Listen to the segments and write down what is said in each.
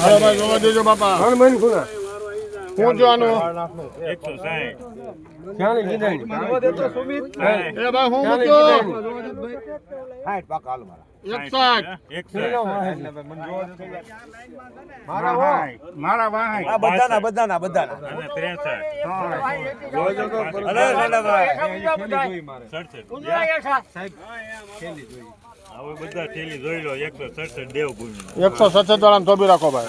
હાલો ભાઈ જોવા દેજો બાપા. સાઠ. એ ભાઈ હું મૂક્યો? સાઠ એકસો મારા. વાહ. આ બધાના બધાના બધાના. અને ત્રેસઠ. હવે બધા થેલી જોઈ લો એકસો સડસઠ વાળા થોભી રાખો ભાઈ.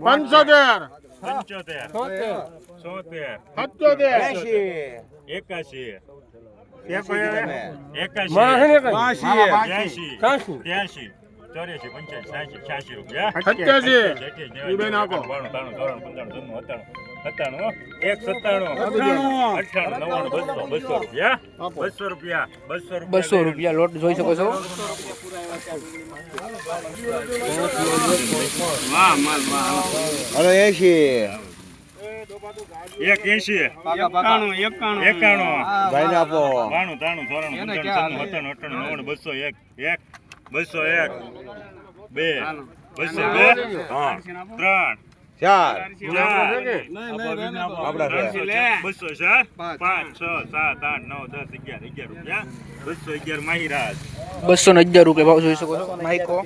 પંચોતેર. પંચોતેર. સોતેર. સત્યોતેર. એકાશી. એકાશી. ચોર્યાસી પંચ્યાસી સાઠી રૂપિયા. સત્યાસી. સત્તાણું, એક સત્તાણું, અઠ્ઠાણું, નવ્વાણું, બસો, બસો રૂપિયા. બસો રૂપિયા બસો રૂપિયા બસો રૂપિયા લોટ જોઈ શકો છો. એસી એક એસી એકાણું એકાણું. ભાઈને આપો. બાણું ત્રાણું ચોરાણું પંચાણું સત્તાણું નવ્વાણું બસો એક. એક બસો એક. બે બસો બે ત્રણ. ચાર. ચાર આપડા બસો ચાર પાંચ. છ સાત આઠ નવ દસ અગિયાર અગિયાર રૂપિયા. બસો અગિયાર માહિરાજ. બસો ને અગિયાર રૂપિયા ભાવ જોઈ શકો છો માઇકો.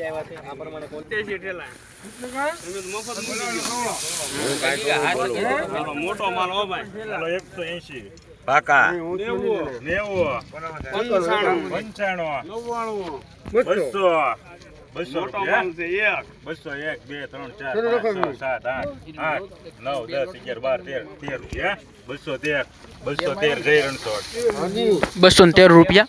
ભાઈ. એકસો એસી પાકા. નેવું. પંચાણું. બસો. બસો એક. બે ત્રણ ચાર પાંચ છ સાત આઠ આઠ નવ દસ અગિયાર બાર તેર તેર રૂપિયા બસો તેર બસો તેર જય રણછોડ. બસો ને તેર રૂપિયા?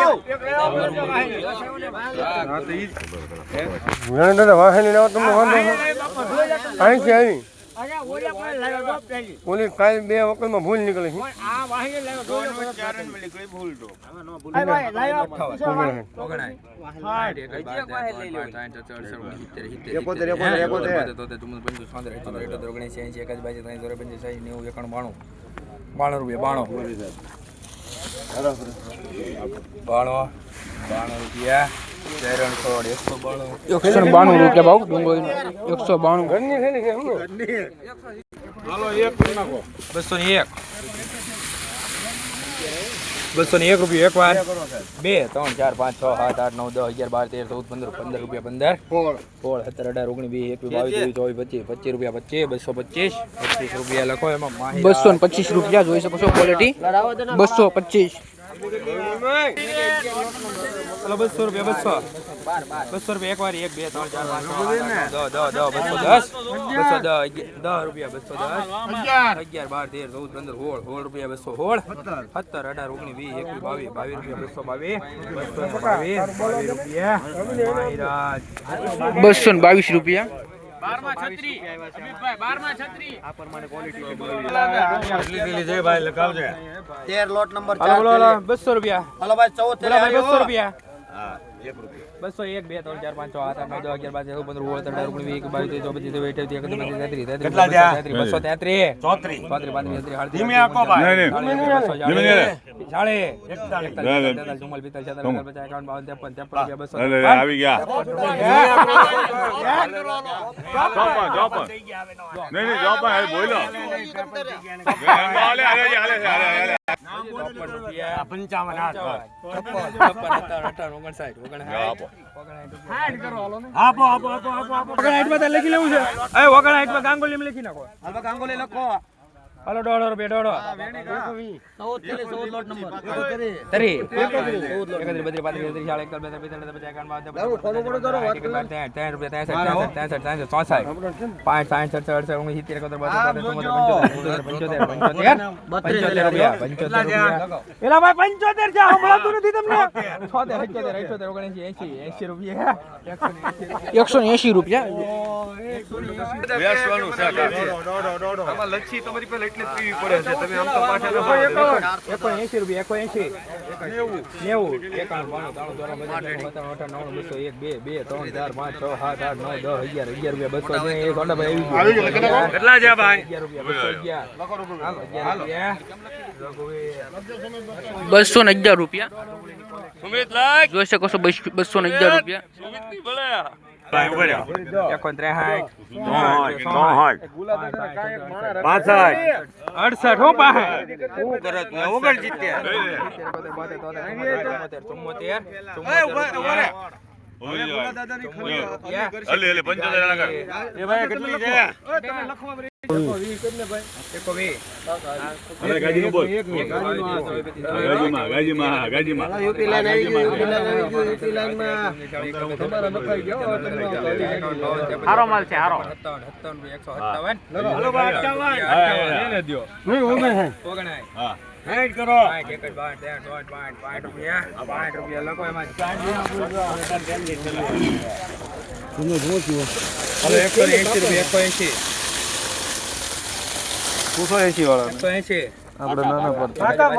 ઓલી કાલ બે વખતમાં ભૂલ નીકળી એકોતેર બાણું રૂપિયા બાણું બાણું. બાણું રૂપિયા. એકસો બાણું. રૂપિયા ભાવ ડુંગળી એકસો બાણું. બસો એક. બસો ને એક રૂપિયા એક વાર બે ત્રણ ચાર પાંચ છ સાત આઠ નવ દસ અગિયાર બાર તેર ચૌદ પંદર પંદર રૂપિયા પંદર. સોળ. સત્તર અઢાર ઓગણીસ વીસ એકવીસ બાવીસ ત્રેવીસ ચોવીસ પચીસ પચીસ રૂપિયા પચીસ બસો પચીસ. પચીસ રૂપિયા લખો એમાં બસો ને પચીસ રૂપિયા જોઈ શકો છો ક્વોલિટી બસો પચીસ. બસો રૂપિયા બસો. બસો રૂપિયા એક વાર એક બે ત્રણ ચાર પાંચ બસો દસ. બસો દસ દસ રૂપિયા બસો દસ. અગિયાર. બાર તેર ચૌદ પંદર હોળ હોળ રૂપિયા બસો હોળ સત્તર અઢાર ઓગણીસ વીસ એકવીસ બાવીસ બાવીસ રૂપિયા બસો બાવીસ. બસો બાવીસ બાવીસ રૂપિયા. બસો ને બાવીસ રૂપિયા. તેર લોટ નંબર બસો રૂપિયા. બસો રૂપિયા. બસો એક બે ત્રણ ચાર પાંચ છ સાત આઠ નવ દસ અગિયાર બાર તેર પંદર સોળ અઢાર ઓગણીસ વીસ બોલો હાલે હાલે હાલે હાલે હાલે ચોપન રૂપિયા લખી લેવું છે એ ઓગણસાઠમાં ગાંગોલી લખી નાખો ગાંગોલી લખો હાલો દોઢો રૂપિયા દોઢો તરી. એકત્રીસ બત્રીસ પાંત્રીસ ત્રીસ ચાલીસ એકતાલીસ બેતાલીસ તેતાલીસ પચાસ એકાવન બાવન ત્રેપન ચોપન પંચાવન સાઠ ત્રેસઠ રૂપિયા ત્રેસઠ ત્રેસઠ ત્રેસઠ ચોસઠ પાંચ સાઠ સડસઠ અડસઠ ઓગણીસ સિત્તેર એકોતેર પંચોતેર પંચોતેર પંચોતેર રૂપિયા પંચોતેર રૂપિયા. એલા ભાઈ પંચોતેર છે હમણાં નથી તમને. છોતેર અઠ્યોતેર અઠ્યોતેર ઓગણસી એસી એસી રૂપિયા. એકસો ને એસી રૂપિયા? લચ્છી તમારી પાસે એટલે જ પડે છે તમે આમ તો પાછા એકો એસી રૂપિયા એકો એસી નેવું એકાણું બાણું ત્રાણું ચોરાણું પચાસ સત્તાણું નવ્વાણું બસો એક બે બે ત્રણ ચાર પાંચ છ સાત આઠ નવ દસ અગિયાર અગિયાર રૂપિયા બસો ને એક સોંડાભાઈ આવી ગયું કેટલા છે ભાઈ અગિયાર રૂપિયા બસો અગિયાર બસો ને અગિયાર રૂપિયા જોઈ શકો છો બસ- બસો ને અગિયાર રૂપિયા પંચોતેર ના કર એ ભાઈ કેટલી છે એકો માલ છે સારો સત્તાવન સત્તાવન એકસો સત્તાવન હલો ભાઈ અઠાવન હા, હા, હા. ઓગણાય. હા. સાઈઠ કરો. હવે એકસો એસી રૂપિયા. એકસો એંશી. પૂછો એસી વાળા એકસો એંશી. આપણે નાના પડતા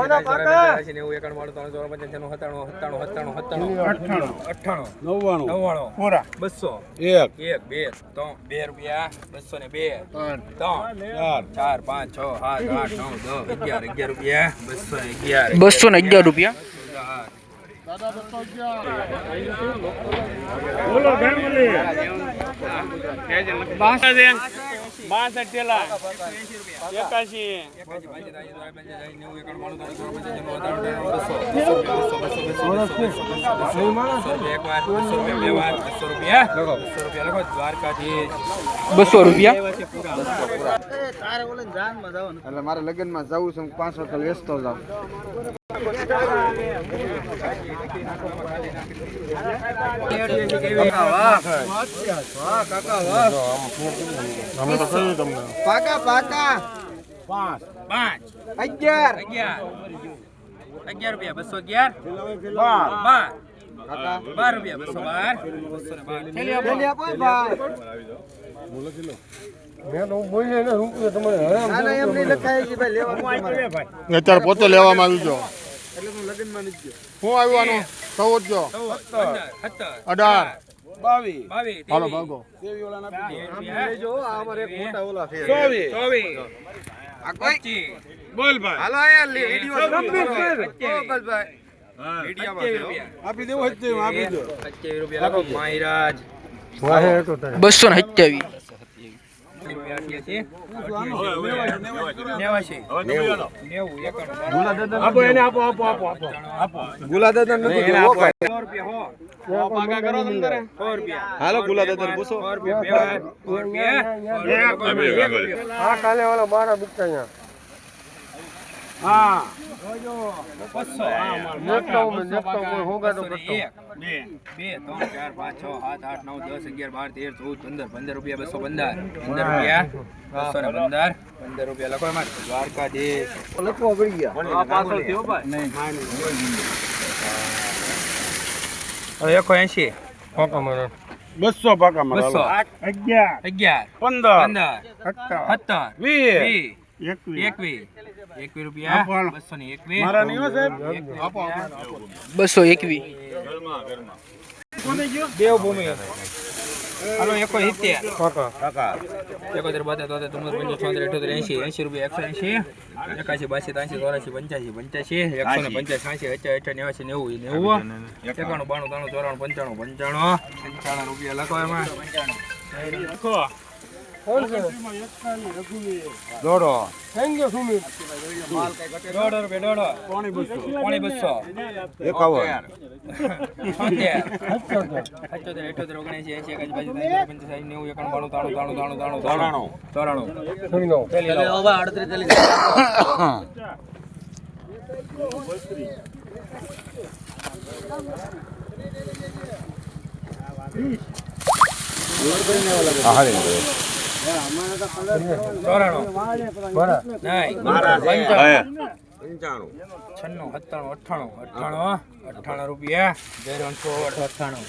નેવું એકાણું બાણું ત્રણ ચોરાણું પંચાણું સત્તાણું સત્તાણું સત્તાણું સત્તાણું. અઠ્ઠાણું. નવ્વાણું. નવ્વાણું. પૂરા. બસો. એક. એક બે ત્રણ. બે રૂપિયા. બસો ને બે. ત્રણ. ચાર. ચાર પાંચ છ સાત આઠ નવ દસ અગિયાર અગિયાર રૂપિયા. બસો ને અગિયાર. બસો ને અગિયાર રૂપિયા? બાસઠ પેલા. એકાશી. બસો રૂપિયા. એટલે મારે લગ્નમાં જવું છે હું પાંચ વખત વેચતો જાઉં. પાકા પાકા. પાંચ. અગિયાર. અગિયાર. અગિયાર રૂપિયા બસો અગિયાર? બાર. બાર. બાર રૂપિયા બસો બાર. બસો ને બાર. આપો ના, એમ નહીં લખાય છે ભાઈ લેવાનું તમારે. અત્યારે પોતે લેવામાં આવી ગયો. હું આવ્યું ચૌદ જો અઢાર. હાલો ભાગો. લેજો, આ અમારે એક મોટા ઓલા છે. ચોવીસ. આ કોઈ? પચીસ. બોલ ભાઈ. હાલો વિડિયો અઠ્યાવીસ. અઠ્યાવીસ આપી દેવો આપી દો. રૂપિયા માયરાજ બસો ને સત્યાવીસ. રૂપિયા અઠ્યાસી નેવાસી હવે તમે જાણો. નેવું એકાણું આપો એને આપો. આપો આપો આપો ગુલા દાદા નથી હાલો ગુલા દાદા પૂછો. હા કાલે ઓલા બારા બુકતા અહીંયા. હા. બસો હું નેકતા કોઈ હોગા તો કરતો. ને બે ત્રણ ચાર પાંચ છ સાત આઠ નવ દસ અગિયાર બાર તેર ચૌદ પંદર પંદર રૂપિયા બસો પંદર પંદર રૂપિયા બસો ને પંદર પંદર રૂપિયા. લખો એમાં. દ્વારકાધીશ. લખવો પડી ગયા. હવે એકસો એંશી. બસો પાકા બસો. અગિયાર. અગિયાર. પંદર. પંદર. સત્તર. વીસ. બસો ઘરમાં દેવભૂમિ. હાલો એકો સિત્તેર. એકોતેર બોતેર તોતેર ચુમ્મોતેર પંચોતેર છોતેર અઠોતેર એંશી એંશી રૂપિયા એકસો એકાશી બાસી ત્રાસી ચોરાશી પંચ્યાસી પંચ્યાસી એકસો ને પંચ્યાસી સાસી અઠ્યા અઠ્યા નેવાસી નેવું નેવું. એકાણું બાણું ત્રાણું ચોરાણું પંચાણું પંચાણું. પંચાણું રૂપિયા લખો એમાં. લખો. દોઢો થેન્ક યુ સુમિત. દોઢો રૂપિયા દોઢો પોણી બસો પોણી બસો એકાવન. અઠ્યોતેર અઠ્યોતેર એંસી પંચાસી નેવું એકાણું બાણું છન્નું સત્તાણું અઠ્ઠાણું અઠ્ઠાણું અઠ્ઠાણું રૂપિયા અઠ્ઠાણું